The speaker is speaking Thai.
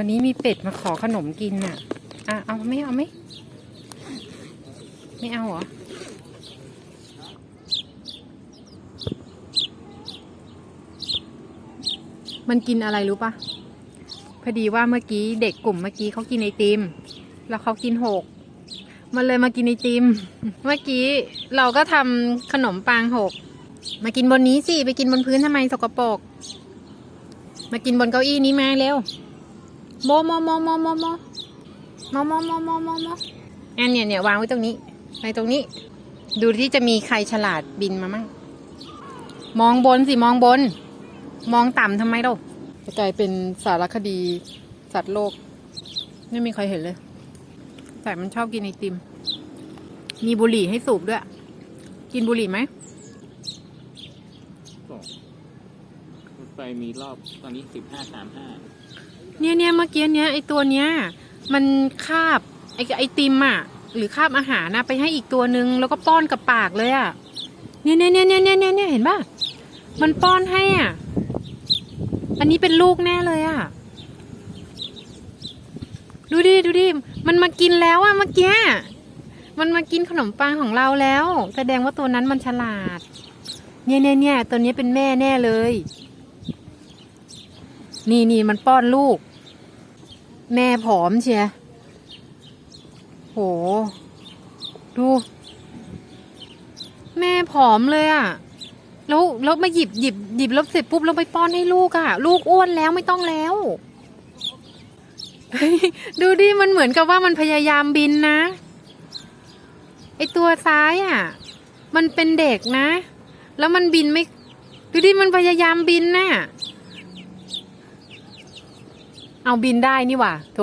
วันนี้มีเป็ดมาขอขนมกินน่ะ อะ เอาไหม่เอาไหม ไม่เอาเหรอ มันกินอะไรรู้ปะพอดีว่าเมื่อกี้เด็กกลุ่มเมื่อกี้เขากินไอติม แล้วเขากินหก มันเลยมากินไอติม เมื่อกี้เราก็ทำขนมปังหก มากินบนนี้สิ ไปกินบนพื้นทำไมสกปรก มากินบนเก้าอี้นี้มาเร็ว โมโมโมโมโมโมโมโมโมโมโมโมอันเนี่ยเนี่ยวางไว้ตรงนี้ไว้ตรงนี้ ดูที่จะมีใครฉลาดบินมามั่งมองบนสิมองบน มองต่ำทำไมเราจะกลายเป็นสารคดีสัตว์โลก ไม่มีใครเห็นเลย แต่มันชอบกินไอติม มีบุหรี่ให้สูบด้วย กินบุหรี่ไหมบอกรถไฟมีรอบตอนนี้สิบห้าสามห้า เนี่ยเนี่ยเมื่อกี้เนี้ยไอตัวเนี้ย มันคาบไอไอติมอะหรือคาบอาหารนะไปให้อีกตัวนึงแล้วก็ป้อนกับปากเลยอะเนี่ยเนี่ยเนี่ยเนี่ยเนี่ยเนี่ยเห็นป่ะมันป้อนให้อะ อันนี้เป็นลูกแน่เลยอะ ดูดิดูดิมันมากินแล้วอะเมื่อกี้มันมากินขนมปังของเราแล้ว แสดงว่าตัวนั้นมันฉลาด เนี่ยเนี่ยเนี่ยตัวนี้เป็นแม่แน่เลย นี่นี่มันป้อนลูก แม่ผอมเชียโห ดู แม่ผอมเลยอะ่ะแล้วแล้วมาหยิบหยิบหยิบแล้วเสร็จปุ๊บแล้วไปป้อนให้ลูกอะ่ะ ลูกอ้วนแล้วไม่ต้องแล้ว ดูดิมันเหมือนกับว่ามันพยายามบินนะไอตัวซ้ายอะ่ะ มันเป็นเด็กนะ แล้วมันบินไม่ ดูดิมันพยายามบินน่ะ เอาบินได้นี่หว่า โถ